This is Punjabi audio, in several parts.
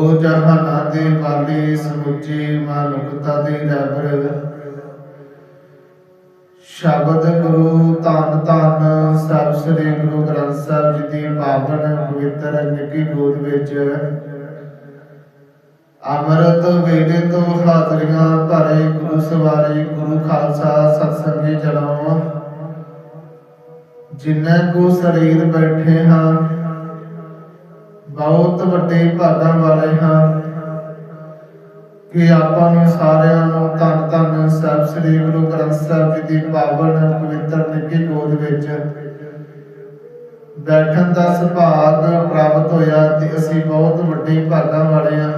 ਦੋ ਜਹਾਨਾਂ ਦੇ ਵਾਲੀ ਸਮੁੱਚੀ ਮਾਨਵਤਾ ਦੀ ਰਹਿਬਰ ਸ਼ਬਦ ਗੁਰੂ ਧੰਨ ਧੰਨ ਸਭ ਸ੍ਰੀ ਗੁਰੂ ਗ੍ਰੰਥ ਸਾਹਿਬ ਜੀ ਦੀ ਪਾਵਨ ਪਵਿੱਤਰ ਨਿੱਕੀ ਗੋਦ ਵਿੱਚ। ਅਮਰਤ ਵੇਲੇ ਤੋਂ ਹਾਜ਼ਰੀਆਂ ਭਰੇ ਗੁਰੂ ਸਵਾਰੇ, ਗੁਰੂ ਖਾਲਸਾ ਸਤਸੰਗੀ ਜਨੋ। ਜਿਨ੍ਹਾਂ ਕੋ ਸਰੀਰ ਬੈਠੇ ਹਾਂ ਬਹੁਤ ਵੱਡੇ ਭਾਗਾਂ ਵਾਲੇ ਹਾਂ ਕਿ ਆਪਾਂ ਨੂੰ ਸਾਰਿਆਂ ਨੂੰ ਧੰਨ ਧੰਨ ਸਾਹਿਬ, ਸ੍ਰੀ ਗੁਰੂ ਗ੍ਰੰਥ ਸਾਹਿਬ ਜੀ ਦੀ ਪਾਵਨ ਪਵਿੱਤਰ ਨਿੱਕੀ ਗੋਦ ਵਿੱਚ ਬੈਠਣ ਦਾ ਸੁਭਾਗ ਪ੍ਰਾਪਤ ਹੋਇਆ ਤੇ ਅਸੀਂ ਬਹੁਤ ਵੱਡੇ ਭਾਗਾਂ ਵਾਲੇ ਹਾਂ।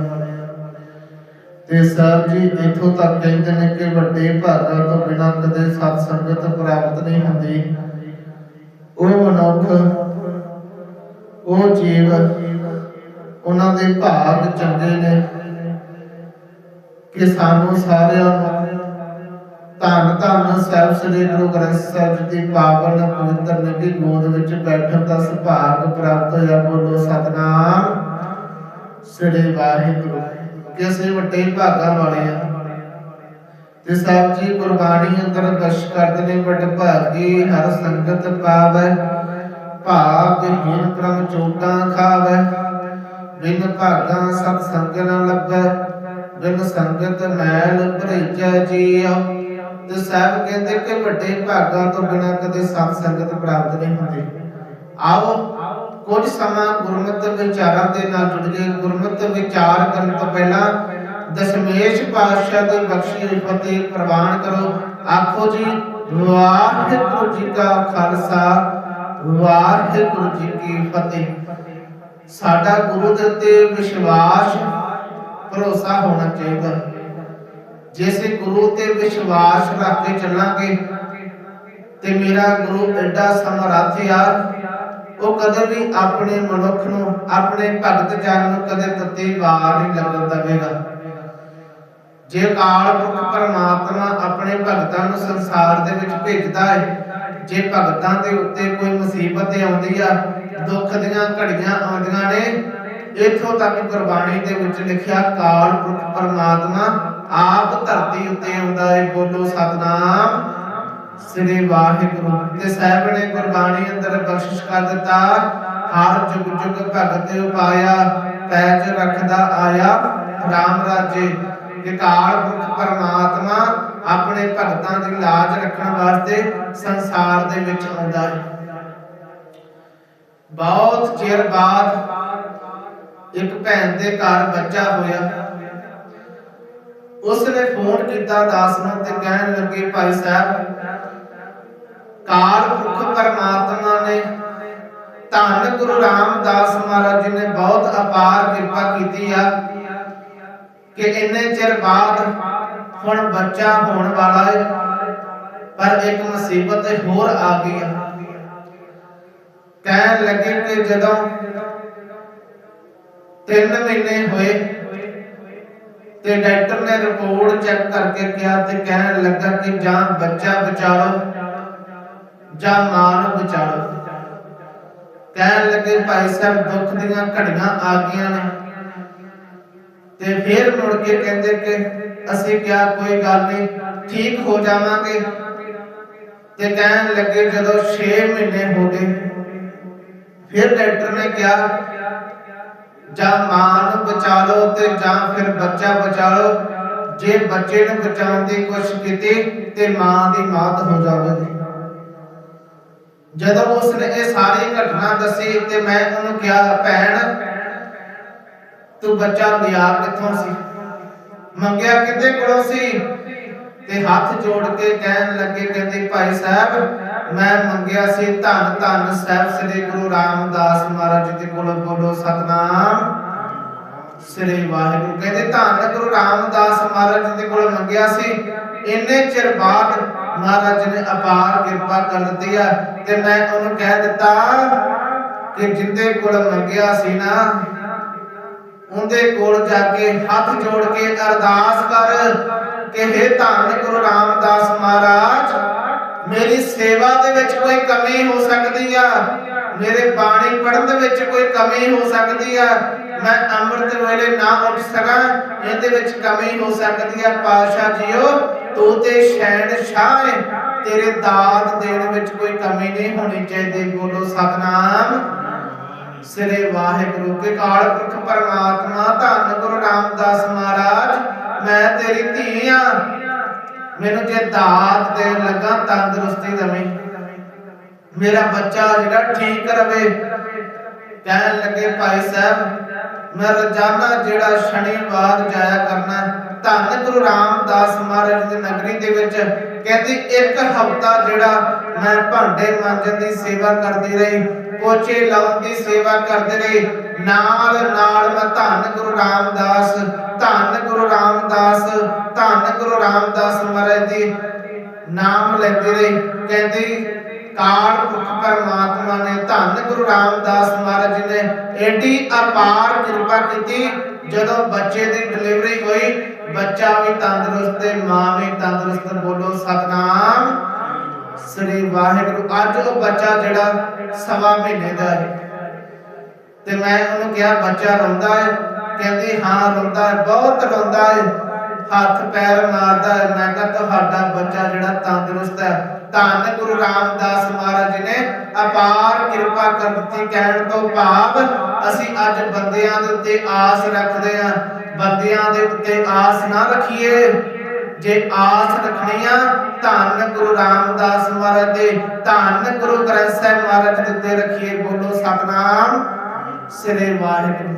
ਤੇ ਸਾਹਿਬ ਜੀ, ਇਥੋਂ ਤੱਕ ਕਹਿੰਦੇ ਨੇ ਕਿ ਵੱਡੇ ਭਾਗਾਂ ਤੋਂ ਬਿਨਾਂ ਕਦੇ ਸਤ ਸੰਗਤ ਪ੍ਰਾਪਤ ਨਹੀਂ ਹੁੰਦੀ। ਉਹ ਮਨੁੱਖ, ਉਹ ਜੀਵ ਉਹਨਾਂ ਦੇ ਭਾਗ ਚੰਗੇ ਨੇ ਕਿ ਸਾਨੂੰ ਸਾਰਿਆਂ ਨੂੰ ਧੰਨ ਧੰਨ ਸਾਹਿਬ ਸ੍ਰੀ ਗੁਰੂ ਗ੍ਰੰਥ ਸਾਹਿਬ ਦੀ ਪਾਵਨ ਪਵਿੱਤਰ ਨਦੀ ਗੋਦ ਵਿੱਚ ਬੈਠਣ ਦਾ ਸੁਭਾਗ ਪ੍ਰਾਪਤ ਹੋਇਆ। ਬੋਲੋ ਸਤਨਾਮ। ਸ੍ਰੀ ਵਾਹਿਗੁਰੂ। ਕਿ ਵੱਡੇ ਭਾਗਾਂ ਵਾਲੇ ਆ ਤੇ ਸਾਹਿਬ ਜੀ, ਗੁਰਬਾਣੀ ਅੰਦਰ ਦਰਸ਼ ਕਰਦੇ ਨੇ ਵੱਡ ਭਾਗੀ ਹਰ ਸੰਗਤ ਪਾਵੈ ਭਾਗ ਹੀਨ ਪ੍ਰਮ ਚੋਟਾਂ ਖਾਵੈ। ਬਿਨ ਭਾਗਾ ਸਤ ਸੰਗ ਨ ਲੱਭੈ, ਬਿਨ ਸੰਗਤ ਮੈਲ ਭਰੇਜੈ ਜੀਉ। ਤੇ ਸਾਹਿਬ ਕਹਿੰਦੇ ਕਿ ਵੱਡੇ ਭਾਗਾਂ ਤੋਂ ਬਿਨਾਂ ਕਦੇ ਸਤ ਸੰਗਤ ਪ੍ਰਾਪਤ ਨਹੀਂ ਹੁੰਦੀ। ਆਓ, ਕੁਝ ਸਮਾਂ ਗੁਰਮਤਿ ਵਿਚਾਰਾਂ ਦੇ ਨਾਲ ਜੁੜ ਕੇ ਗੁਰਮਤਿ ਵਿਚਾਰ ਕਰਨ ਤੋਂ ਪਹਿਲਾਂ ਦਸ਼ਮੇਸ਼ ਪਾਤਸ਼ਾਹ ਦੀ ਬਖਸ਼ੀ ਹੋਈ ਪ੍ਰਵਾਨ ਕਰੋ। ਆਖੋ ਜੀ, ਵਾਹਿਗੁਰੂ ਜੀ ਕਾ ਖਾਲਸਾ, ਵਾਹਿਗੁਰੂ ਜੀ ਕੀ ਫਤਿਹ। ਸਾਡਾ ਗੁਰੂ ਦੇ ਉੱਤੇ ਵਿਸ਼ਵਾਸ, ਭਰੋਸਾ ਹੋਣਾ ਚਾਹੀਦਾ। ਜੇ ਗੁਰੂ ਤੇ ਵਿਸ਼ਵਾਸ ਰੱਖ ਕੇ ਚੱਲਾਂਗੇ, ਤੇ ਮੇਰਾ ਗੁਰੂ ਐਡਾ ਸਮਰੱਥ ਆ, ਉਹ ਕਦੇ ਵੀ ਆਪਣੇ ਮਨੁੱਖ ਨੂੰ, ਆਪਣੇ ਭਗਤ ਜਨ ਨੂੰ ਕਦੇ ਤੱਤੀ ਵਾਰ ਨਹੀਂ ਲੱਗਣ ਦੇਵੇਗਾ। ਜੇ ਕਾਲ ਪੁਰਖ ਪਰਮਾਤਮਾ ਆਪਣੇ ਭਗਤਾਂ ਨੂੰ ਸੰਸਾਰ ਦੇ ਵਿੱਚ ਭੇਜਦਾ ਹੈ ਜੇ ਭਗਤਾਂ ਦੇ ਉੱਤੇ ਕੋਈ ਮੁਸੀਬਤ ਆਉਂਦੀ ਆ, ਦੁੱਖ ਦੀਆਂ ਘੜੀਆਂ ਆਉਂਦੀਆਂ ਨੇ, ਇਥੋਂ ਤੱਕ ਗੁਰਬਾਣੀ ਦੇ ਵਿੱਚ ਲਿਖਿਆ, ਕਾਲ ਪੁਰਖ ਪਰਮਾਤਮਾ ਆਪ ਧਰਤੀ ਉੱਤੇ ਆਉਂਦਾ ਹੈ ਬੋਲੋ ਸਤਨਾਮ। ਸ੍ਰੀ ਵਾਹਿਗੁਰੂ। ਤੇ ਸਾਹਿਬ ਨੇ ਗੁਰਬਾਣੀ ਅੰਦਰ ਬਖਸ਼ਿਸ਼ ਕਰ ਦਿੱਤਾ, ਹਰ ਜੁਗ ਜੁਗ ਭਗਤ ਉਪਾਇਆ, ਪੈਜ ਰੱਖਦਾ ਆਇਆ, ਰਾਮ ਰਾਜੇ ਕਿ ਕਾਲ ਪੁਰਖ ਪਰਮਾਤਮਾ ਆਪਣੇ ਭਗਤਾਂ ਦੀ ਲਾਜ ਰੱਖਣ ਵਾਸਤੇ ਸੰਸਾਰ ਦੇ ਵਿੱਚ ਆਉਂਦਾ ਹੈ। ਬਹੁਤ ਚਿਰ ਬਾਅਦ ਇੱਕ ਭੈਣ ਦੇ ਘਰ ਬੱਚਾ ਹੋਇਆ। ਉਸ ਨੇ ਫੋਨ ਕੀਤਾ ਦਾਸ ਨੂੰ ਤੇ ਕਹਿਣ ਲੱਗੇ, ਭਾਈ ਸਾਹਿਬ, ਕਾਲ ਪੁਰਖ ਪਰਮਾਤਮਾ ਨੇ ਧੰਨ ਗੁਰੂ ਰਾਮਦਾਸ ਮਹਾਰਾਜ ਜੀ ਨੇ ਬਹੁਤ ਅਪਾਰ ਕਿਰਪਾ ਕੀਤੀ ਆ ਕਿ ਇੰਨੇ ਚਿਰ ਬਾਅਦ ਹੁਣ ਬੱਚਾ ਹੋਣ ਵਾਲਾ ਹੈ ਪਰ ਇੱਕ ਮੁਸੀਬਤ ਹੋਰ ਆ ਗਈ ਆ। ਕਹਿਣ ਲੱਗੇ ਕਿ ਜਦੋਂ 3 ਮਹੀਨੇ ਹੋਏ ਤੇ ਡਾਕਟਰ ਨੇ ਰਿਪੋਰਟ ਚੈੱਕ ਕਰਕੇ ਕਿਹਾ ਤੇ ਕਹਿਣ ਲੱਗਾ ਕਿ ਜਾਂ ਬੱਚਾ ਬਚਾ ਜਾਂ ਮਾਂ ਨੂੰ ਬਚਾ ਕਹਿਣ ਲੱਗੇ ਭਾਈ ਸਾਹਿਬ, ਦੁੱਖ ਦੀਆਂ ਘੜੀਆਂ ਆ ਗਈਆਂ ਨੇ। ਤੇ ਫਿਰ ਮੁੜ ਕੇ ਕਹਿੰਦੇ ਕਿ ਅਸੀਂ ਕਿਹਾ ਕੋਈ ਗੱਲ ਨਹੀਂ, ਠੀਕ ਹੋ ਜਾਵਾਂਗੇ। ਤੇ ਕਹਿਣ ਲੱਗੇ ਜਦੋਂ 6 ਮਹੀਨੇ ਹੋ ਗਏ, ਫਿਰ ਡਾਕਟਰ ਨੇ ਕਿਹਾ, ਜਾਂ ਮਾਂ ਨੂੰ ਬਚਾ ਲਓ ਤੇ ਜਾਂ ਫਿਰ ਬੱਚਾ ਬਚਾ ਲਓ। ਜੇ ਬੱਚੇ ਨੂੰ ਬਚਾਉਣ ਦੀ ਕੋਸ਼ਿਸ਼ ਕੀਤੀ ਤੇ ਮਾਂ ਦੀ ਮੌਤ ਹੋ ਜਾਵੇਗੀ। ਜਦੋਂ ਉਸਨੇ ਇਹ ਸਾਰੀ ਘਟਨਾ ਦੱਸੀ ਤੇ ਮੈਂ ਉਹਨੂੰ ਕਿਹਾ, ਭੈਣ, ਤੂੰ ਬੱਚਾ ਲਿਆ ਕਿੱਥੋਂ ਸੀ? ਮੰਗਿਆ ਕਿਤੇ ਕੋਲੋਂ ਸੀ? ਤੇ ਹੱਥ ਜੋੜ ਕੇ ਕਹਿਣ ਲੱਗੇ, ਕਹਿੰਦੇ, ਭਾਈ ਸਾਹਿਬ, ਮੈਂ ਮੰਗਿਆ ਸੀ ਧੰਨ ਧੰਨ ਸਾਹਿਬ ਸ੍ਰੀ ਗੁਰੂ ਰਾਮਦਾਸ ਮਹਾਰਾਜ ਜੀ ਦੇ ਕੋਲੋਂ, ਬੋਲੋ ਸਤਨਾਮ। ਸ੍ਰੀ ਵਾਹਿਗੁਰੂ, ਕਹਿੰਦੇ, ਧੰਨ ਗੁਰੂ ਰਾਮਦਾਸ ਮਹਾਰਾਜ ਜੀ ਦੇ ਕੋਲੋਂ ਮੰਗਿਆ ਸੀ। ਇੰਨੇ ਚਿਰ ਬਾਅਦ ਮਹਾਰਾਜ ਨੇ ਅਪਾਰ ਕਿਰਪਾ ਕਰ ਦਿੱਤੀ ਆ ਤੇ ਮੈਂ ਉਹਨੂੰ ਕਹਿ ਦਿੱਤਾ ਕਿ ਜਿੰਦੇ ਕੋਲ ਮੰਗਿਆ ਸੀ ਨਾ ਉਹਦੇ ਕੋਲ ਜਾ ਕੇ ਹੱਥ ਜੋੜ ਕੇ ਅਰਦਾਸ ਕਰ ਕਿ हे ਧੰਨ ਗੁਰੂ ਰਾਮਦਾਸ ਮਹਾਰਾਜ, ਮੇਰੀ ਸੇਵਾ ਦੇ ਵਿੱਚ ਕੋਈ ਕਮੀ ਹੋ ਸਕਦੀ ਆ। ਮੇਰੇ ਬਾਣੀ ਪੜਨ ਦੇ ਵਿੱਚ ਕੋਈ ਕਮੀ ਹੋ ਸਕਦੀ ਆ। ਮੈਂ ਅੰਮ੍ਰਿਤ ਵੇਲੇ ਨਾ ਉੱਠ ਸਕਾਂ, ਇਹਦੇ ਵਿੱਚ ਕਮੀ ਹੋ ਸਕਦੀ ਹੈ ਪਾਤਸ਼ਾਹ ਜੀਓ, ਤੂੰ ਤੇ ਸ਼ੈਣ ਸ਼ਾਹ ਤੇਰੇ ਦਾਤ ਦੇਣ ਵਿੱਚ ਕੋਈ ਕਮੀ ਨਹੀਂ ਹੋਣੀ ਚਾਹੀਦੀ। ਬੋਲੋ ਸਤਨਾਮ। ਸ੍ਰੀ ਵਾਹਿਗੁਰੂ ਕੇ ਕਾਲ ਪੁਰਖ ਪਰਮਾਤਮਾ, ਧੰਨ ਗੁਰੂ ਰਾਮਦਾਸ ਮਹਾਰਾਜ, ਮੈਂ ਤੇਰੀ ਧੀ ਆ। ਮੈਨੂੰ ਜੇ ਦਾਤ ਦੇਣ ਲੱਗਾ, ਤੰਦਰੁਸਤੀ ਦਵੇਂ। ਮੇਰਾ ਬੱਚਾ ਜਿਹੜਾ ਠੀਕ ਰਵੇ। ਕਹਿਣ ਲੱਗੇ, ਭਾਈ ਸਾਹਿਬ, ਮੈਂ ਰੋਜ਼ਾਨਾ ਜਿਹੜਾ ਸ਼ਨੀਵਾਰ ਜਾਇਆ ਕਰਨਾ ਧੰਨ ਗੁਰੂ ਰਾਮਦਾਸ ਮਹਾਰਾਜ ਦੀ ਨਗਰੀ ਦੇ ਵਿੱਚ, ਕਹਿੰਦੀ ਇੱਕ ਹਫਤਾ ਜਿਹੜਾ ਮੈਂ ਭਾਂਡੇ ਮਾਂਜਣ ਦੀ ਸੇਵਾ ਕਰਦੀ ਰਹੀ। ਪੋਚੇ ਲਾਉਣ ਦੀ ਸੇਵਾ ਕਰਦੇ ਰਹੇ ਨਾਲ ਨਾਲ ਮੈਂ ਧੰਨ ਗੁਰੂ ਰਾਮਦਾਸ, ਧੰਨ ਗੁਰੂ ਰਾਮਦਾਸ, ਧੰਨ ਗੁਰੂ ਰਾਮਦਾਸ ਮਹਾਰਾਜ ਦੀ ਨਾਮ ਲੈਂਦੇ ਰਹੇ ਕਹਿੰਦੀ, ਕਾਲ ਪੁਰਖ ਪਰਮਾਤਮਾ ਨੇ ਧੰਨ ਗੁਰੂ ਰਾਮਦਾਸ ਮਹਾਰਾਜ ਜੀ ਨੇ ਏਡੀ ਅਪਾਰ ਕਿਰਪਾ ਕੀਤੀ, ਜਦੋਂ ਬੱਚੇ ਦੀ ਡਿਲੀਵਰੀ ਹੋਈ, ਬੱਚਾ ਵੀ ਤੰਦਰੁਸਤ ਤੇ ਮਾਂ ਵੀ ਤੰਦਰੁਸਤ, ਬੋਲੋ ਸਤਨਾਮ। ਸ੍ਰੀ ਵਾਹਿਗੁਰੂ, ਅੱਜ ਉਹ ਬੱਚਾ ਜਿਹੜਾ ਸਵਾ ਮਹੀਨੇ ਦਾ ਹੈ। ਤੇ ਮੈਂ ਉਹਨੂੰ ਕਿਹਾ, ਬੱਚਾ ਰੋਂਦਾ ਹੈ? ਕਹਿੰਦੀ, ਹਾਂ, ਰੋਂਦਾ ਹੈ, ਬਹੁਤ ਰੋਂਦਾ ਹੈ। ਹੱਥ ਪੈਰ ਮਾਰਦਾ ਹੈ। ਮੈਂ ਕਿਹਾ, ਤੁਹਾਡਾ ਬੱਚਾ ਜਿਹੜਾ ਤੰਦਰੁਸਤ ਹੈ। ਧੰਨ ਗੁਰੂ ਰਾਮਦਾਸ ਮਹਾਰਾਜ ਜੀ ਨੇ ਅਪਾਰ ਕਿਰਪਾ ਕਰ ਦਿੱਤੀ। ਕਹਿਣ ਤੋਂ ਭਾਵ, ਅਸੀਂ ਅੱਜ ਬੰਦਿਆਂ ਦੇ ਉੱਤੇ ਆਸ ਰੱਖਦੇ ਹਾਂ। ਬੰਦਿਆਂ ਦੇ ਉੱਤੇ ਆਸ ਨਾ ਰੱਖੀਏ। ਜੇ ਆਸ ਰੱਖਣੀ ਆ, ਧੰਨ ਗੁਰੂ ਰਾਮਦਾਸ ਮਹਾਰਾਜ ਦੇ, ਧੰਨ ਗੁਰੂ ਗ੍ਰੰਥ ਸਾਹਿਬ ਮਹਾਰਾਜ ਦੇ ਉੱਤੇ ਰੱਖੀਏ ਬੋਲੋ ਸਤਨਾਮ ਸ੍ਰੀ ਵਾਹਿਗੁਰੂ।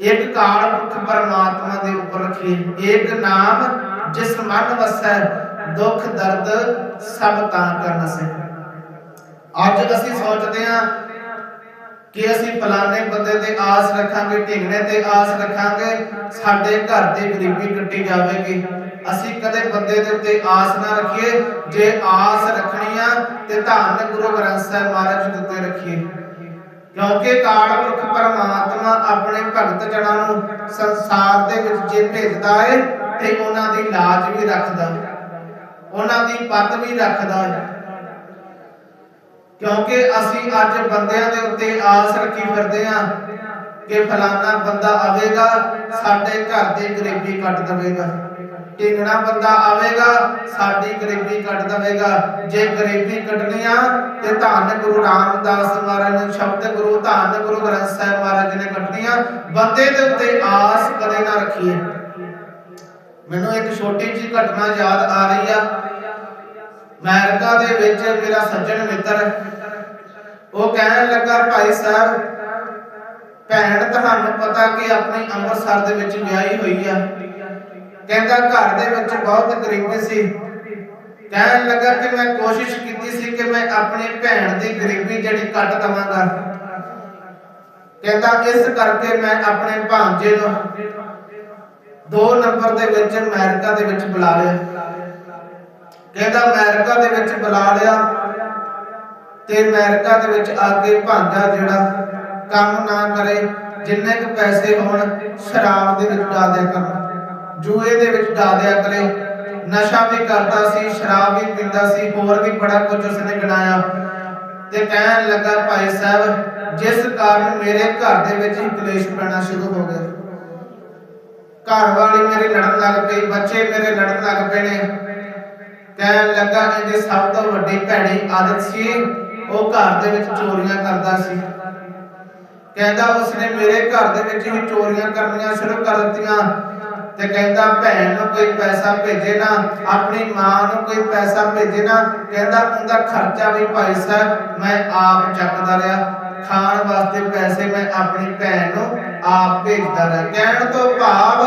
ਇੱਕ ਕਾਲ ਪੁਰਖ ਪਰਮਾਤਮਾ ਦੇ ਉੱਪਰ ਰੱਖੀਏ। ਇੱਕ ਨਾਮ ਜਿਸ ਮਨ ਵਸੈ, ਦੁੱਖ ਦਰਦ ਸਭ ਤਾਂ ਕਰਨ ਸੇ ਅੱਜ ਅਸੀਂ ਸੋਚਦੇ ਹਾਂ ਕਿ ਅਸੀਂ ਫਲਾਣੇ ਬੰਦੇ ਆਸ ਰੱਖਾਂਗੇ, ਢਿੰਗਣੇ ਤੇ ਆਸ ਰੱਖਾਂਗੇ, ਸਾਡੇ ਘਰ ਦੀ ਗਰੀਬੀ ਕੱਟੀ ਜਾਵੇਗੀ। ਅਸੀਂ ਕਦੇ ਬੰਦੇ ਦੇ ਉੱਤੇ ਆਸ ਨਾ ਰੱਖੀਏ, ਜੇ ਆਸ ਰੱਖਣੀ ਆ, ਤੇ ਧੰਨ ਗੁਰੂ ਗ੍ਰੰਥ ਸਾਹਿਬ ਮਹਾਰਾਜ ਦੇ ਉੱਤੇ ਰੱਖੀਏ। ਕਿਉਂਕਿ ਕਾਲ ਪਰਮਾਤਮਾ ਆਪਣੇ ਭਗਤ ਜਨਾਂ ਨੂੰ ਸੰਸਾਰ ਦੇ ਵਿੱਚ ਜੇ ਭੇਜਦਾ ਹੈ ਤੇ ਉਹਨਾਂ ਦੀ ਲਾਜ ਵੀ ਰੱਖਦਾ। ਉਹਨਾਂ ਦੀ ਪੱਤ ਵੀ ਰੱਖਦਾ ਹੈ ਕਿਉਂਕਿ ਅਸੀਂ ਅੱਜ ਬੰਦਿਆਂ ਦੇ ਉੱਤੇ ਆਸ ਰੱਖੀ ਫਿਰਦੇ ਹਾਂ ਕਿ ਫਲਾਣਾ ਬੰਦਾ ਆਵੇਗਾ, ਸਾਡੇ ਘਰ ਦੀ ਗਰੀਬੀ ਕੱਟ ਦੇਵੇਗਾ। ਢਿੰਗਣਾ ਬੰਦਾ ਆਵੇਗਾ, ਸਾਡੀ ਗਰੀਬੀ ਕੱਟ ਦੇਵੇਗਾ। ਜੇ ਗਰੀਬੀ ਕੱਟਣੀ ਆ, ਤੇ ਧੰਨ ਗੁਰੂ ਰਾਮਦਾਸ ਮਹਾਰਾਜ ਨੇ ਸ਼ਬਦ ਗੁਰੂ, ਧੰਨ ਗੁਰੂ ਗ੍ਰੰਥ ਸਾਹਿਬ ਮਹਾਰਾਜ ਨੇ ਕੱਟਣੀਆਂ ਬੰਦੇ ਦੇ ਉੱਤੇ ਆਸ ਕਦੇ ਨਾ ਰੱਖੀਏ। ਮੈਨੂੰ ਇੱਕ ਛੋਟੀ ਜਿਹੀ ਘਟਨਾ ਯਾਦ ਆ ਰਹੀ ਆ। ਅਮਰੀਕਾ ਦੇ ਵਿੱਚ ਮੇਰਾ ਸੱਜਣ ਮਿੱਤਰ, ਉਹ ਕਹਿਣ ਲੱਗਾ, ਭਾਈ ਸਾਹਿਬ ਭੈਣ ਤੁਹਾਨੂੰ ਪਤਾ ਕਿ ਆਪਣੀ ਅੰਮ੍ਰਿਤਸਰ ਦੇ ਵਿੱਚ ਵਿਆਹੀ ਹੋਈ ਆ। ਕਹਿੰਦਾ ਘਰ ਦੇ ਵਿੱਚ ਬਹੁਤ ਗਰੀਬੀ ਸੀ। ਕਹਿਣ ਲੱਗਾ ਕਿ ਮੈਂ ਕੋਸ਼ਿਸ਼ ਕੀਤੀ ਸੀ ਕਿ ਮੈਂ ਆਪਣੀ ਭੈਣ ਦੀ ਗਰੀਬੀ ਜਿਹੜੀ ਕੱਟ ਦਵਾਂਗਾ। ਕਹਿੰਦਾ ਇਸ ਕਰਕੇ ਮੈਂ ਆਪਣੇ ਭਾਂਜੇ ਨੂੰ ਦੋ ਨੰਬਰ ਦੇ ਵਿੱਚ ਅਮਰੀਕਾ ਦੇ ਵਿੱਚ ਬੁਲਾ ਲਿਆ। ਕਹਿੰਦਾ ਅਮਰੀਕਾ ਦੇ ਵਿੱਚ ਬੁਲਾ ਲਿਆ ਤੇ ਅਮਰੀਕਾ ਦੇ ਵਿੱਚ ਆ ਕੇ ਭਾਂਜਾ ਜਿਹੜਾ ਕੰਮ ਨਾ ਕਰੇ, ਜਿੰਨੇ ਕੁ ਪੈਸੇ ਹੋਣ, ਸ਼ਰਾਬ ਦੇ ਵਿੱਚ ਡਾ ਦਿਆ ਕਰਨ। ਜੂਏ ਦੇ ਵਿੱਚ ਡਾ ਦਿਆ ਕਰੇ। ਨਸ਼ਾ ਵੀ ਕਰਦਾ ਸੀ, ਸ਼ਰਾਬ ਵੀ ਪੀਂਦਾ ਸੀ, ਹੋਰ ਵੀ ਬੜਾ ਕੁਝ ਉਸਨੇ ਗਣਾਇਆ। ਤੇ ਕਹਿਣ ਲੱਗਾ, ਭਾਈ ਸਾਹਿਬ, ਜਿਸ ਕਾਰਨ ਮੇਰੇ ਘਰ ਦੇ ਵਿੱਚ ਹੀ ਕਲੇਸ਼ ਪੈਣਾ ਸ਼ੁਰੂ ਹੋ ਗਿਆ। ਘਰ ਵਾਲੀ ਮੇਰੀ ਲੜਨ ਲੱਗ ਪਈ, ਬੱਚੇ ਮੇਰੇ ਲੜਨ ਲੱਗ ਪਏ ਨੇ। ਕਹਿਣ ਲੱਗਾ, ਇਹਦੀ ਸਭ ਤੋਂ ਵੱਡੀ ਭੈੜੀ ਆਦਤ ਸੀ, ਉਹ ਘਰ ਦੇ ਵਿੱਚ ਚੋਰੀਆਂ ਕਰਦਾ ਸੀ। ਕਹਿੰਦਾ ਉਸਨੇ ਮੇਰੇ ਘਰ ਦੇ ਵਿੱਚ ਹੀ ਚੋਰੀਆਂ ਕਰਨੀਆਂ ਸ਼ੁਰੂ ਕਰ ਦਿੱਤੀਆਂ। ਤੇ ਕਹਿੰਦਾ, ਭੈਣ ਨੂੰ ਕੋਈ ਪੈਸਾ ਭੇਜੇ ਨਾ, ਆਪਣੀ ਮਾਂ ਨੂੰ ਕੋਈ ਪੈਸਾ ਭੇਜੇ ਨਾ। ਕਹਿੰਦਾ, ਉਹਦਾ ਖਰਚਾ ਵੀ ਭਾਈ ਸਾਹਿਬ, ਮੈਂ ਆਪ ਚੱਕਦਾ ਰਿਹਾ। ਖਾਣ ਵਾਸਤੇ ਪੈਸੇ ਮੈਂ ਆਪਣੀ ਭੈਣ ਨੂੰ ਆਪ ਭੇਜਦਾ ਰਿਹਾ। ਕਹਿਣ ਤੋਂ ਭਾਵ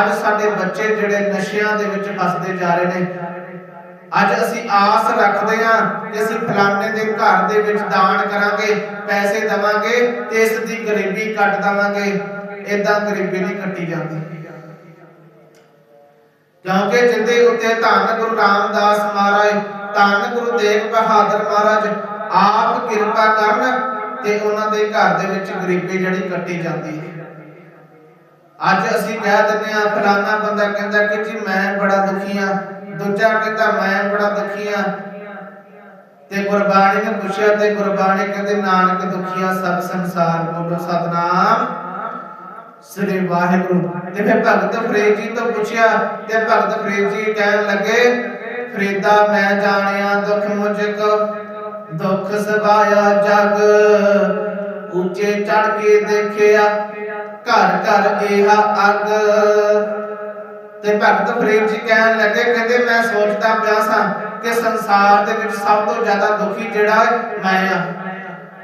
ਅੱਜ ਸਾਡੇ ਬੱਚੇ ਜਿਹੜੇ ਨਸ਼ਿਆਂ ਦੇ ਵਿੱਚ ਫਸਦੇ ਜਾ ਰਹੇ ਨੇ ਅੱਜ ਅਸੀਂ ਆਸ ਰੱਖਦੇ ਹਾਂ ਕਿ ਅਸੀਂ ਫਲਾਣੇ ਦੇ ਘਰ ਦੇ ਵਿੱਚ ਦਾਨ ਕਰਾਂਗੇ, ਪੈਸੇ ਦਵਾਂਗੇ ਤੇ ਇਸ ਦੀ ਗਰੀਬੀ ਕੱਟ ਦਵਾਂਗੇ। ਇਦਾਂ ਗਰੀਬੀ ਨਹੀਂ ਕੱਟੀ ਜਾਂਦੀ। ਕਿਉਂਕਿ ਜਿੰਦੇ ਉੱਤੇ ਧੰਨ ਗੁਰੂ ਰਾਮਦਾਸ ਮਹਾਰਾਜ, ਧੰਨ ਗੁਰੂ ਤੇਗ ਬਹਾਦਰ ਮਹਾਰਾਜ ਆਪ ਕਿਰਪਾ ਕਰਨ ਤੇ ਉਹਨਾਂ ਦੇ ਘਰ ਦੇ ਵਿੱਚ ਗਰੀਬੀ ਜਿਹੜੀ ਕੱਟੀ ਜਾਂਦੀ ਹੈ। ਅੱਜ ਅਸੀਂ ਕਹਿ ਦਿੰਦੇ ਆ ਫਲਾਣਾ ਬੰਦਾ ਕਹਿੰਦਾ ਕਿ ਜੀ ਮੈਂ ਬੜਾ ਦੁਖੀ ਆ ਦੂਜਾ ਕਹਿੰਦਾ, ਮੈਂ ਬੜਾ ਦੁਖੀ ਤੇ ਗੁਰਬਾਣੀ ਨੇ ਪੁੱਛਿਆ, ਤੇ ਗੁਰਬਾਣੀ ਕਹਿੰਦੇ, ਨਾਨਕ ਦੁਖੀਆ ਸਭ ਸੰਸਾਰ ਬੋਲੋ ਸਤਨਾਮ। ਸ੍ਰੀ ਵਾਹਿਗੁਰੂ। ਤੇ ਫਿਰ ਭਗਤ ਫਰੀਦ ਜੀ ਤੋਂ ਪੁੱਛਿਆ, ਤੇ ਭਗਤ ਫਰੀਦ ਜੀ ਕਹਿਣ ਲੱਗੇ, ਫਰੀਦਾ ਮੈਂ ਜਾਣਿਆ ਦੁਖ ਮੁਝ ਕੋ ਦੁਖ ਸਵਾਇਆ ਜਗ। ਉੱਚੇ ਚੜ ਕੇ ਦੇਖਿਆ, ਘਰ ਘਰ ਇਹ ਅੱਗ। ਤੇ ਭਗਤ ਫਰੀਦ ਜੀ ਕਹਿਣ ਲੱਗੇ, ਕਹਿੰਦੇ, ਮੈਂ ਸੋਚਦਾ ਪਿਆ ਸਾਂ ਕਿ ਸੰਸਾਰ ਦੇ ਵਿੱਚ ਸਭ ਤੋਂ ਜ਼ਿਆਦਾ ਦੁਖੀ ਜਿਹੜਾ ਮੈਂ ਆ।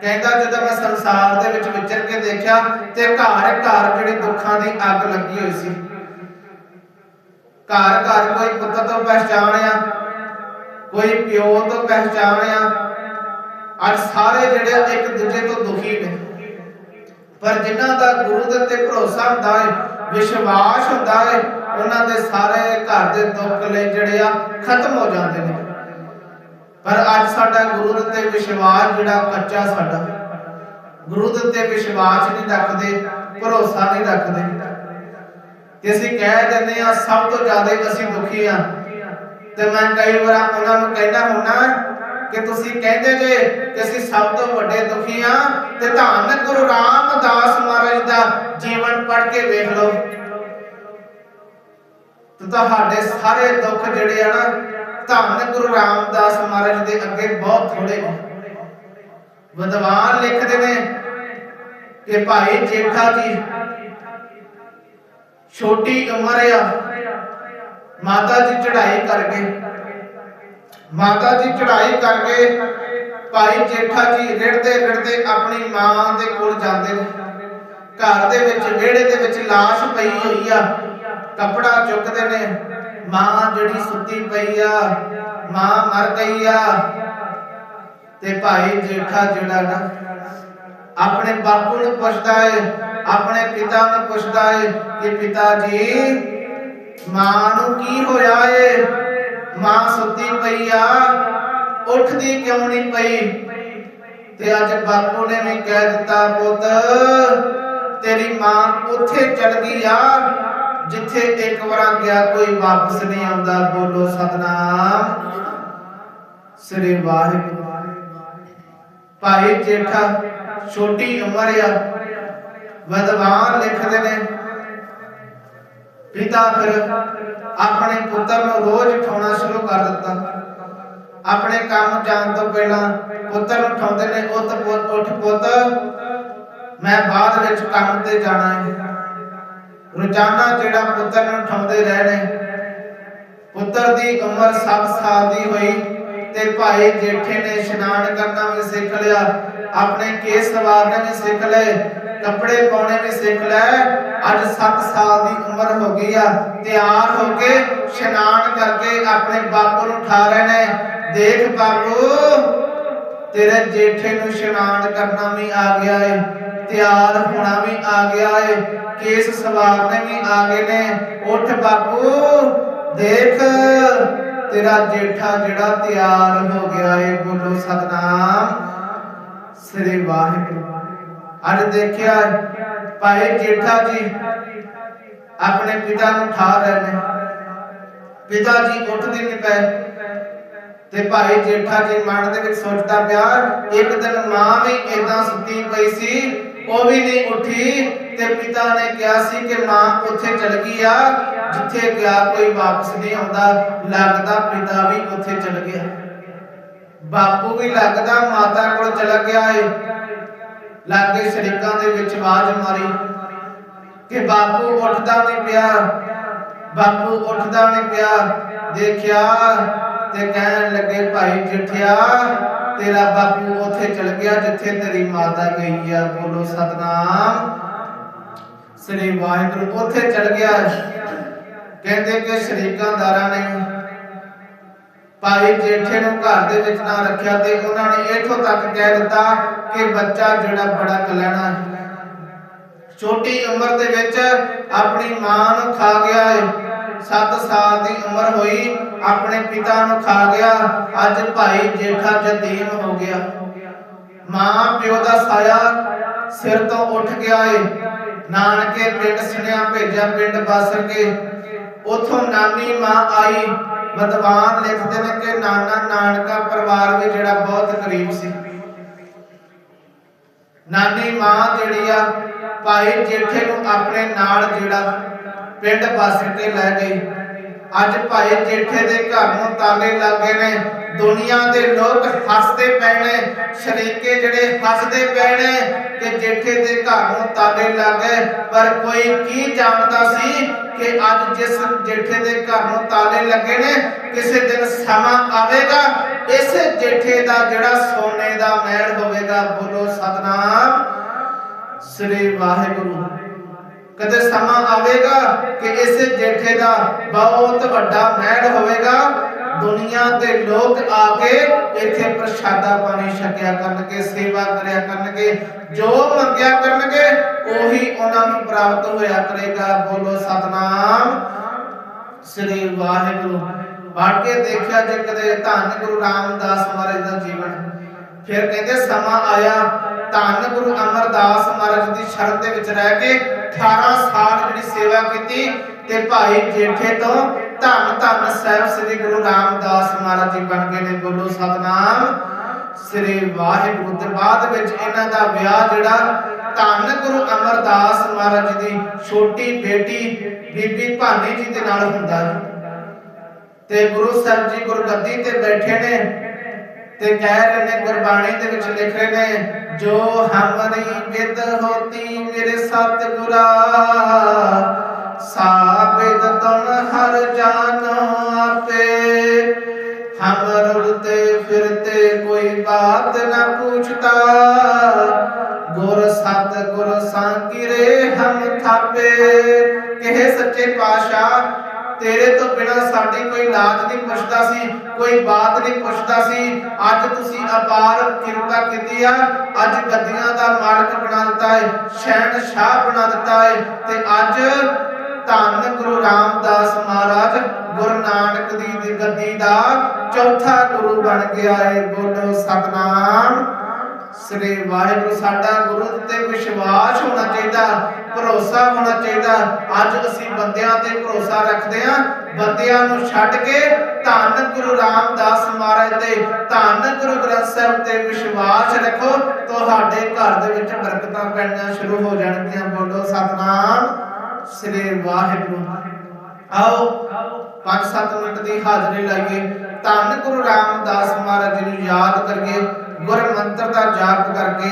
ਕਹਿੰਦਾ, ਜਦੋਂ ਮੈਂ ਸੰਸਾਰ ਦੇ ਵਿੱਚ ਵਿਚਰ ਕੇ ਦੇਖਿਆ ਤੇ ਘਰ ਘਰ ਜਿਹੜੇ ਦੁੱਖਾਂ ਦੀ ਅੱਗ ਲੱਗੀ ਹੋਈ ਸੀ। ਘਰ ਘਰ ਕੋਈ ਪੁੱਤ ਤੋਂ ਪਹਿਚਾਣਿਆ, ਕੋਈ ਪਿਓ ਤੋਂ ਪਹਿਚਾਣਿਆ, ਅੱਜ ਸਾਰੇ ਜਿਹੜੇ ਇੱਕ ਦੂਜੇ ਤੋਂ ਦੁਖੀ ਨੇ। ਪਰ ਜਿਨ੍ਹਾਂ ਦਾ ਗੁਰੂ ਦੇ ਉੱਤੇ ਭਰੋਸਾ ਹੁੰਦਾ ਹੈ ਵਿਸ਼ਵਾਸ ਹੁੰਦਾ ਹੈ ਉਹਨਾਂ ਦੇ ਸਾਰੇ ਘਰ ਦੇ ਦੁੱਖ ਲੈ ਜਿਹੜੇ ਆ, ਖਤਮ ਹੋ ਜਾਂਦੇ ਨੇ। ਪਰ ਅੱਜ ਸਾਡਾ ਗੁਰੂ ਦੇ ਵਿਸ਼ਵਾਸ ਜਿਹੜਾ ਕੱਚਾ ਸਾਡਾ। ਗੁਰੂ ਦੇ ਉੱਤੇ ਵਿਸ਼ਵਾਸ ਨਹੀਂ ਰੱਖਦੇ, ਭਰੋਸਾ ਨਹੀਂ ਰੱਖਦੇ। ਤੇ ਅਸੀਂ ਕਹਿ ਦਿੰਦੇ ਆ ਸਭ ਤੋਂ ਜ਼ਿਆਦਾ ਅਸੀਂ ਦੁਖੀ ਆ ਤੇ ਮੈਂ ਕਈ ਵਾਰ ਉਹਨਾਂ ਨੂੰ ਕਹਿੰਦਾ ਹੁੰਦਾ ਕਿ ਤੁਸੀਂ ਕਹਿੰਦੇ ਜੇ ਕਿ ਅਸੀਂ ਸਭ ਤੋਂ ਵੱਡੇ ਦੁਖੀ ਆ ਤੇ ਧੰਨ ਗੁਰੂ ਰਾਮਦਾਸ ਮਹਾਰਾਜ ਦਾ ਜੀਵਨ ਪੜ੍ਹ ਕੇ ਵੇਖ ਲਓ। ਤੇ ਤੁਹਾਡੇ ਸਾਰੇ ਦੁੱਖ ਜਿਹੜੇ ਆ ਨਾ, ਧੰਨ ਗੁਰੂ ਰਾਮਦਾਸ ਮਹਾਰਾਜ ਦੇ ਅੱਗੇ ਬਹੁਤ ਥੋੜੇ ਨੇ। ਵਿਦਵਾਨ ਲਿਖਦੇ ਨੇ ਕਿ ਭਾਈ ਜੇਠਾ ਜੀ, ਛੋਟੀ ਉਮਰ ਆ, ਮਾਤਾ ਜੀ ਚੜ੍ਹਾਈ ਕਰਕੇ ਮਾਤਾ ਜੀ ਚੜ੍ਹਾਈ ਕਰਕੇ ਭਾਈ ਜੇਠਾ ਜੀ ਰਿੜਦੇ ਰਿੜਦੇ ਆਪਣੀ ਮਾਂ ਦੇ ਕੋਲ ਜਾਂਦੇ ਨੇ। ਘਰ ਦੇ ਵਿੱਚ ਵਿਹੜੇ ਦੇ ਵਿੱਚ লাশ ਪਈ ਹੋਈ ਆ। ਕੱਪੜਾ ਚੁੱਕਦੇ ਨੇ। ਮਾਂ ਜਿਹੜੀ ਸੁੱਤੀ ਪਈ ਆ, ਮਾਂ ਮਰ ਗਈ ਆ। ਤੇ ਭਾਈ ਜੇਠਾ ਜਿਹੜਾ ਨਾ, ਆਪਣੇ ਬਾਪੂ ਨੂੰ ਪੁੱਛਦਾ ਏ, ਆਪਣੇ ਪਿਤਾ ਨੂੰ ਪੁੱਛਦਾ ਹੈ ਕਿ ਪਿਤਾ ਜੀ, ਮਾਂ ਨੂੰ ਕੀ ਹੋਇਆ ਏ? ਮਾਂ ਸੁੱਤੀ ਪਈ ਆ, ਉੱਠਦੀ ਕਿਉਂ ਨਹੀਂ ਪਈ? ਤੇ ਅੱਜ ਬਾਪੂ ਨੇ ਵੀ ਕਹਿ ਦਿੱਤਾ, ਪੁੱਤ, ਤੇਰੀ ਮਾਂ ਉੱਥੇ ਚਲ ਗਈ ਆ, ਜਿੱਥੇ ਇੱਕ ਵਾਰ ਗਿਆ ਕੋਈ ਵਾਪਸ ਨਹੀਂ ਆਉਂਦਾ। ਬੋਲੋ ਸਤਨਾਮ। ਸ੍ਰੀ ਵਾਹਿਗੁਰੂ। ਭਾਈ ਜੇਠਾ, ਛੋਟੀ ਉਮਰ ਆ। ਵਿਦਵਾਨ ਲਿਖਦੇ ਨੇ। ਪਿਤਾ ਫਿਰ ਆਪਣੇ ਪੁੱਤਰ ਨੂੰ ਰੋਜ਼ ਉਠਾਉਣਾ ਸ਼ੁਰੂ ਕਰ ਦਿੱਤਾ। ਆਪਣੇ ਕੰਮ ਜਾਣ ਤੋਂ ਪਹਿਲਾਂ ਪੁੱਤਰ ਨੂੰ ਉਠਾਉਂਦੇ ਨੇ ਉੱਠ ਉੱਠ ਪੁੱਤ, ਮੈਂ ਬਾਅਦ ਵਿੱਚ ਕੰਮ ਤੇ ਜਾਣਾ ਹੈ। ਰੋਜ਼ਾਨਾ ਜਿਹੜਾ ਪੁੱਤਰ ਨੂੰ ਉਠਾਉਂਦੇ ਰਹੇ ਨੇ, ਪੁੱਤਰ ਦੀ ਉਮਰ 7 ਸਾਲ ਦੀ ਹੋਈ ਤੇ ਭਾਈ ਜੇਠੇ ਨੇ ਇਸ਼ਨਾਨ ਕਰਨਾ ਵੀ ਸਿੱਖ ਲਿਆ, ਆਪਣੇ ਕੇਸ ਸਵਾਰਨੇ ਵੀ ਸਿੱਖ ਲਏ। ਕੱਪੜੇ ਪਾਉਣੇ ਵੀ ਸਿੱਖ ਲੈ। ਅੱਜ 7 ਸਾਲ ਦੀ ਉਮਰ ਹੋ ਗਈ ਆ। ਤਿਆਰ ਹੋ ਕੇ ਇਸ਼ਨਾਨ ਕਰਕੇ ਆਪਣੇ ਬਾਪੂ ਨੂੰ ਉਠਾ ਰਹੇ ਨੇ। ਦੇਖ ਬਾਪੂ, ਤੇਰੇ ਜੇਠੇ ਨੂੰ ਇਸ਼ਨਾਨ ਕਰਨਾ ਵੀ ਆ ਗਿਆ ਏ। ਤਿਆਰ ਹੋਣਾ ਵੀ ਆ ਗਿਆ ਏ। ਕੇਸ ਸਵਾਰਨੇ ਵੀ ਆ ਗਏ ਨੇ। ਉੱਠ ਬਾਪੂ, ਦੇਖ ਤੇਰਾ ਜੇਠਾ ਜਿਹੜਾ ਤਿਆਰ ਹੋ ਗਿਆ ਏ। ਬੋਲੋ ਸਤਨਾਮ। ਸ੍ਰੀ ਵਾਹਿਗੁਰੂ। ਅੱਜ ਦੇਖਿਆ ਭਾਈ ਜੇਠਾ ਜੀ ਆਪਣੇ ਪਿਤਾ ਨੂੰ ਉਠਾ ਰਹੇ ਨੇ। ਪਿਤਾ ਜੀ ਉੱਠਦੇ ਨਹੀਂ ਪਏ ਤੇ ਭਾਈ ਜੇਠਾ ਜੀ ਮਨ ਦੇ ਵਿੱਚ ਸੋਚਦਾ ਪਿਆ, ਇੱਕ ਦਿਨ ਮਾਂ ਵੀ ਇਦਾਂ ਸੁੱਤੀ ਪਈ ਸੀ, ਉਹ ਵੀ ਨਹੀਂ ਉੱਠੀ ਤੇ ਪਿਤਾ ਨੇ ਕਿਹਾ ਸੀ ਕਿ ਮਾਂ ਉੱਥੇ ਚਲ ਗਈ ਆ, ਜਿੱਥੇ ਗਿਆ ਕੋਈ ਵਾਪਸ ਨਹੀਂ ਆਉਂਦਾ, ਲੱਗਦਾ ਪਿਤਾ ਵੀ ਉੱਥੇ ਚਲ ਗਿਆ। ਬਾਪੂ ਵੀ ਲੱਗਦਾ ਮਾਤਾ ਕੋਲ ਚਲਾ ਗਿਆ ਏ। ਲਾਗੇ ਸ਼ਰੀਕਾਂ ਦੇ ਵਿੱਚ ਆਵਾਜ਼ ਮਾਰੀ ਕਿ ਬਾਪੂ ਉੱਠਦਾ ਨਹੀਂ ਪਿਆ। ਬਾਪੂ ਉੱਠਦਾ ਨਹੀਂ ਪਿਆ। ਦੇਖਿਆ ਤੇ ਕਹਿਣ ਲੱਗੇ, ਭਾਈ ਜਿੱਠਿਆ, ਤੇਰਾ ਬਾਪੂ ਉੱਥੇ ਚਲ ਗਿਆ ਜਿੱਥੇ ਤੇਰੀ ਮਾਤਾ ਗਈ ਆ। ਬੋਲੋ ਸਤਨਾਮ। ਸ੍ਰੀ ਵਾਹਿਗੁਰੂ ਉੱਥੇ ਚਲ ਗਿਆ। ਕਹਿੰਦੇ ਕਿ ਸ਼ਰੀਕਾਂ ਦਾਰਾਂ ਨੇ ਭਾਈ ਜੇਠੇ ਨੂੰ ਘਰ ਦੇ ਵਿੱਚ ਨਾ ਰੱਖਿਆ ਤੇ ਉਹਨਾਂ ਨੇ ਇੱਥੋਂ ਤੱਕ ਕਹਿ ਦਿੱਤਾ ਕਿ ਬੱਚਾ ਜਿਹੜਾ ਬੜਾ ਕਲੈਣਾ ਹੈ। ਛੋਟੀ ਉਮਰ ਦੇ ਵਿੱਚ ਆਪਣੀ ਮਾਂ ਨੂੰ ਖਾ ਗਿਆ ਹੈ 7 ਸਾਲ ਦੀ ਉਮਰ ਹੋਈ, ਆਪਣੇ ਪਿਤਾ ਨੂੰ ਖਾ ਗਿਆ। ਅੱਜ ਭਾਈ ਜੇਠਾ ਜਤੀਮ ਹੋ ਗਿਆ। ਮਾਂ ਪਿਓ ਦਾ ਸਾਇਆ ਸਿਰ ਤੋਂ ਉੱਠ ਗਿਆ ਏ। ਨਾਨਕੇ ਪਿੰਡ ਸੁਣਿਆ ਭੇਜਿਆ ਪਿੰਡ ਬਾਸਰ ਕੇ। ਉਥੋਂ ਨਾਨੀ ਮਾਂ ਆਈ। ਵਿਦਵਾਨ ਲਿਖਦੇ ਨੇ ਕਿ ਨਾਨਾ ਨਾਨਕਾ ਪਰਿਵਾਰ ਵੀ ਜਿਹੜਾ ਬਹੁਤ ਗਰੀਬ ਸੀ। ਨਾਨੀ ਮਾਂ ਜਿਹੜੀ ਆ, ਭਾਈ ਜੇਠੇ ਨੂੰ ਆਪਣੇ ਨਾਲ ਜਿਹੜਾ ਪਿੰਡ ਬੱਸ ਕੇ ਲੈ ਗਈ। ਅੱਜ ਭਾਈ ਜੇਠੇ ਦੇ ਘਰ ਨੂੰ ਤਾਲੇ ਲੱਗੇ ਨੇ। ਦੁਨੀਆ ਦੇ ਲੋਕ ਹੱਸਦੇ ਪੈਣੇ ਨੇ। ਸ਼ਰੀਕੇ ਜਿਹੜੇ ਹੱਸਦੇ ਪੈਣੇ ਕਿ ਜੇਠੇ ਦੇ ਘਰ ਨੂੰ ਤਾਲੇ ਲੱਗੇ। ਪਰ ਕੋਈ ਕੀ ਜਾਣਦਾ ਸੀ ਕਿ ਅੱਜ ਜਿਸ ਜੇਠੇ ਦੇ ਘਰ ਨੂੰ ਤਾਲੇ ਲੱਗੇ ਨੇ, ਕਿਸੇ ਦਿਨ ਸਮਾਂ ਆਵੇਗਾ। ਇਸ ਜੇਠੇ ਦਾ ਜਿਹੜਾ ਸੋਨੇ ਦਾ ਮਹਿਲ ਹੋਵੇਗਾ, ਬੋਲੋ ਸਤਨਾਮ। ਸ੍ਰੀ ਵਾਹਿਗੁਰੂ। ਕਦੇ ਸਮਾਂ ਆਵੇਗਾ ਕਿ ਇਸੇ ਜੇਠੇ ਦਾ ਬਹੁਤ ਵੱਡਾ ਮਹਿਲ ਹੋਵੇਗਾ। ਦੁਨੀਆ ਦੇ ਲੋਕ ਆ ਕੇ ਇੱਥੇ ਪ੍ਰਸ਼ਾਦਾ ਪਾਣੀ ਛਕਿਆ ਕਰਨਗੇ, ਸੇਵਾ ਕਰਿਆ ਕਰਨਗੇ, ਜੋ ਮੰਗਿਆ ਕਰਨਗੇ, ਉਹੀ ਉਹਨਾਂ ਨੂੰ ਪ੍ਰਾਪਤ ਹੋਇਆ ਕਰੇਗਾ। ਬੋਲੋ ਸਤਨਾਮ। ਸ੍ਰੀ ਵਾਹਿਗੁਰੂ। ਪੜ੍ਹ ਕੇ ਦੇਖਿਆ ਜੇ ਕਦੇ ਧੰਨ ਗੁਰੂ ਰਾਮਦਾਸ ਮਹਾਰਾਜ ਦਾ ਜੀਵਨ। ਫਿਰ ਕਹਿੰਦੇ ਸਮਾਂ ਆਇਆ, ਧੰਨ ਗੁਰੂ ਅਮਰਦਾਸ ਮਹਾਰਾਜ ਦੀ ਸ਼ਰਨ ਦੇ ਵਿੱਚ ਰਹਿ ਕੇ 18 ਸਾਲ ਜਿਹੜੀ ਸੇਵਾ ਕੀਤੀ ਤੇ ਭਾਈ ਜੇਠੇ ਤੋਂ ਧੰਨ ਧੰਨ ਸਾਹਿਬ ਸ੍ਰੀ ਗੁਰੂ ਰਾਮਦਾਸ ਮਹਾਰਾਜ ਜੀ ਬਣ ਗਏ ਨੇ ਬੋਲੋ ਸਤਨਾਮ। ਸ੍ਰੀ ਵਾਹਿਗੁਰੂ ਤੇ ਬਾਅਦ ਵਿੱਚ ਇਹਨਾਂ ਦਾ ਵਿਆਹ ਜਿਹੜਾ, ਧੰਨ ਗੁਰੂ ਅਮਰਦਾਸ ਮਹਾਰਾਜ ਦੀ ਛੋਟੀ ਬੇਟੀ ਬੀਬੀ ਭਾਨੀ ਜੀ ਦੇ ਨਾਲ ਹੁੰਦਾ ਤੇ ਗੁਰੂ ਸਾਹਿਬ ਜੀ ਗੁਰਗੱਦੀ ਤੇ ਬੈਠੇ ਨੇ ਤੇ ਕਹਿ ਰਹੇ ਨੇ, ਗੁਰਬਾਣੀ ਦੇ ਵਿੱਚ ਲਿਖ ਰਹੇ ਨੇ, ਜੋ ਹਮਰੀ ਵਿਦ ਹੋਤੀ ਮੇਰੇ ਸਤਿਗੁਰਾ ਸਾਬਿਦ ਤੁਮ ਹਰ ਜਾਨੋ ਆਪੇ। ਹਮਰ ਉਲਤੇ ਫਿਰਤੇ ਕੋਈ ਬਾਤ ਨਾ ਪੁੱਛਤਾ ਗੁਰ ਸਤ ਗੁਰ ਸੰਕਿਰੇ ਹਮ ਥਾਪੇ। ਕਹੇ ਸੱਚੇ ਪਾਤਸ਼ਾਹ, ਤੇਰੇ ਤੋਂ ਬਿਨਾ ਸਾਡੀ ਕੋਈ ਲਾਜ ਨਹੀਂ ਪੁੱਛਦਾ ਸੀ, ਕੋਈ ਬਾਤ ਨਹੀਂ ਪੁੱਛਦਾ ਸੀ। ਅੱਜ ਤੁਸੀਂ ਅਪਾਰ ਕਿਰਪਾ ਕੀਤੀ ਆ। ਅੱਜ ਗੱਦੀਆਂ ਦਾ ਮਾਲਕ ਬਣਾ ਦਿੱਤਾ ਹੈ ਸ਼ਹਿਨशाह ਬਣਾ ਦਿੱਤਾ ਹੈ ਤੇ ਅੱਜ ਧੰਨ ਗੁਰੂ ਰਾਮਦਾਸ ਮਹਾਰਾਜ, ਗੁਰੂ ਨਾਨਕ ਦੀ ਗੱਦੀ ਦਾ ਚੌਥਾ ਗੁਰੂ ਬਣ ਗਿਆ ਹੈ ਬੋਲੋ ਸਤਨਾਮ। ਸ੍ਰੀ ਵਾਹਿਗੁਰੂ ਸਾਡਾ ਗੁਰੂ ਤੇ ਵਿਸ਼ਵਾਸ ਹੋਣਾ ਚਾਹੀਦਾ, ਭਰੋਸਾ ਹੋਣਾ ਚਾਹੀਦਾ। ਅੱਜ ਅਸੀਂ ਬੰਦਿਆਂ ਤੇ ਭਰੋਸਾ ਰੱਖਦੇ ਹਾਂ, ਬੰਦਿਆਂ ਨੂੰ ਛੱਡ ਕੇ ਧੰਨ ਗੁਰੂ ਰਾਮਦਾਸ ਮਹਾਰਾਜ ਤੇ, ਧੰਨ ਗੁਰੂ ਗ੍ਰੰਥ ਸਾਹਿਬ ਤੇ ਵਿਸ਼ਵਾਸ ਰੱਖੋ। ਤੁਹਾਡੇ ਘਰ ਦੇ ਵਿੱਚ ਬਰਕਤਾਂ ਪੈਣੀਆਂ ਸ਼ੁਰੂ ਹੋ ਜਾਣਗੀਆਂ ਬੋਲੋ ਸਤਨਾਮ। ਸ੍ਰੀ ਵਾਹਿਗੁਰੂ। ਆਓ 5-7 ਮਿੰਟ ਦੀ ਹਾਜ਼ਰੀ ਲਾਈਏ। ਧੰਨ ਗੁਰੂ ਰਾਮਦਾਸ ਮਹਾਰਾਜ ਜੀ ਨੂੰ ਯਾਦ ਕਰੀਏ, ਗੁਰ ਮੰਤਰ ਦਾ ਜਾਪ ਕਰਕੇ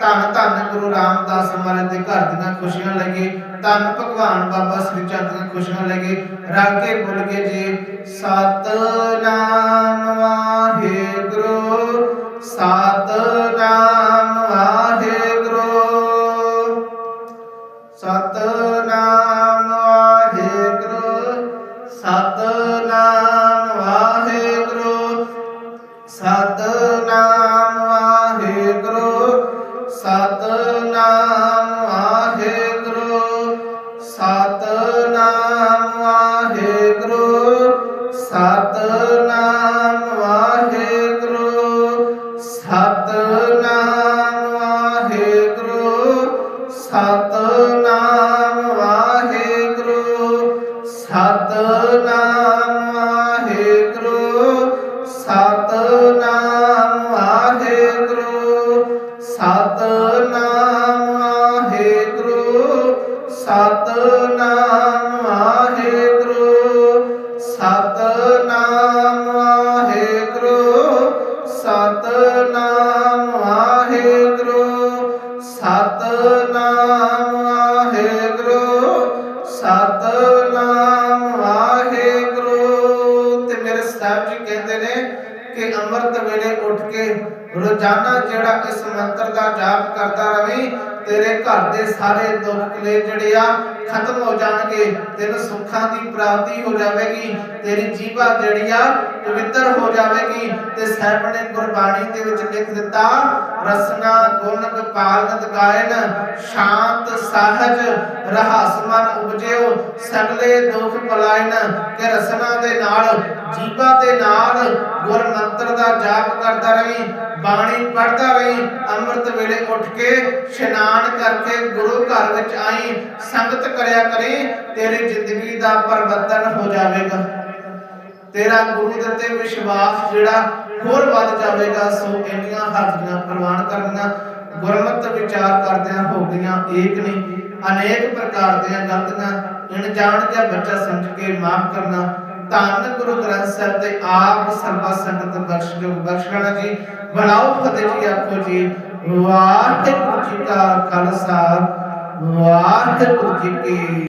ਧੰਨ ਧੰਨ ਗੁਰੂ ਰਾਮਦਾਸ ਮਹਾਰਾਜ ਦੇ ਘਰ ਦੀਆਂ ਖੁਸ਼ੀਆਂ ਲਈਏ। ਧੰਨ ਭਗਵਾਨ ਬਾਬਾ ਸ੍ਰੀ ਚੰਦ ਦੀਆਂ ਖੁਸ਼ੀਆਂ ਲਈਏ। ਰਲ ਕੇ ਕੇ ਜੀ, ਸਤਨਾਮ ਵਾਹਿਗੁਰੂ, ਸਤਨਾਮ ਸਤਨਾਮ ਵਾਹਿਗੁਰੂ। ਤੇ ਮੇਰੇ ਸਾਹਿਬ ਜੀ ਕਹਿੰਦੇ ਨੇ ਕਿ ਅੰਮ੍ਰਿਤ ਵੇਲੇ ਉੱਠ ਕੇ ਰੋਜ਼ਾਨਾ ਜਿਹੜਾ ਇਸ ਮੰਤਰ ਦਾ ਜਾਪ ਕਰਦਾ ਰਵੇਂ, ਤੇਰੇ ਘਰ ਦੇ ਸਾਰੇ ਦੁੱਖ ਕਲੇ ਜਿਹੜੇ ਆ ਖਤਮ ਹੋ ਜਾਣਗੇ, ਤੈਨੂੰ ਸੁੱਖਾਂ ਦੀ ਪ੍ਰਾਪਤੀ ਹੋ ਜਾਵੇਗੀ, ਤੇਰੀ ਜੀਵਾ ਜਿਹੜੀ ਆ ਪਵਿੱਤਰ ਹੋ ਜਾਵੇਗੀ, ਤੇ ਸਾਹਿਬ ਨੇ ਗੁਰਬਾਣੀ ਦੇ ਵਿੱਚ ਲਿਖ ਦਿੱਤਾ, ਰਸਨਾ, ਗੁਣ ਗੋਪਾਲਨ ਗਾਇਨ, ਸ਼ਾਂਤ, ਸਹਜ, ਰਹਸ ਉਪਜਿਓ, ਸਗਲੇ ਦੁਖ ਪਲਾਇਨ ਕਿ ਰਸਨਾ ਦੇ ਨਾਲ, ਜੀਵਾ ਦੇ ਨਾਲ ਗੁਰ ਮੰਤਰ ਦਾ ਜਾਪ ਕਰਦਾ ਰਹੀਂ, ਬਾਣੀ ਪੜਦਾ ਰਹੀ, ਅੰਮ੍ਰਿਤ ਵੇਲੇ ਉੱਠ ਕੇ, ਇਸ਼ਨਾਨ ਕਰਕੇ ਗੁਰੂ ਘਰ ਵਿੱਚ ਆਈ, ਸੰਗਤ ਕਰਿਆ ਕਰੀ, ਤੇਰੀ ਜ਼ਿੰਦਗੀ ਦਾ ਪਰਵਰਤਨ ਹੋ ਜਾਵੇਗਾ। ਤੇਰਾ ਗੁਰੂ ਦੇ ਤੇ ਵਿਸ਼ਵਾਸ ਜਿਹੜਾ ਹੋਰ ਵੱਧ ਜਾਵੇਗਾ, ਸੋ ਇੰਨੀਆਂ ਹਾਜ਼ਰੀਆਂ ਪ੍ਰਵਾਨ ਕਰਨੀਆਂ, ਗੁਰਮਤ ਵਿਚਾਰ ਕਰਦਿਆਂ ਹੋ ਗਈਆਂ ਏਕ ਨਹੀਂ। ਅਨੇਕ ਪ੍ਰਕਾਰ ਦੀਆਂ ਗਲਤੀਆਂ ਇਨ ਜਾਣ ਕੇ ਬੱਚਾ ਸਮਝ ਕੇ ਮਾਫ ਕਰਨਾ, ਧੰਨ ਗੁਰੂ ਗ੍ਰੰਥ ਸਾਹਿਬ ਤੇ ਆਪ ਸਰਬਾ ਸੰਗਤ ਬਖਸ਼ ਬਖਸ਼ਣਾ ਜੀ, ਬਣਾਓ ਫਤਿਹ ਜੀ ਆਖੋ ਜੀ। ਵਾਹਿਗੁਰੂ ਜੀ ਕਾ ਖਾਲਸਾ। ਵਾਹਿਗੁਰੂ ਜੀ ਕੀ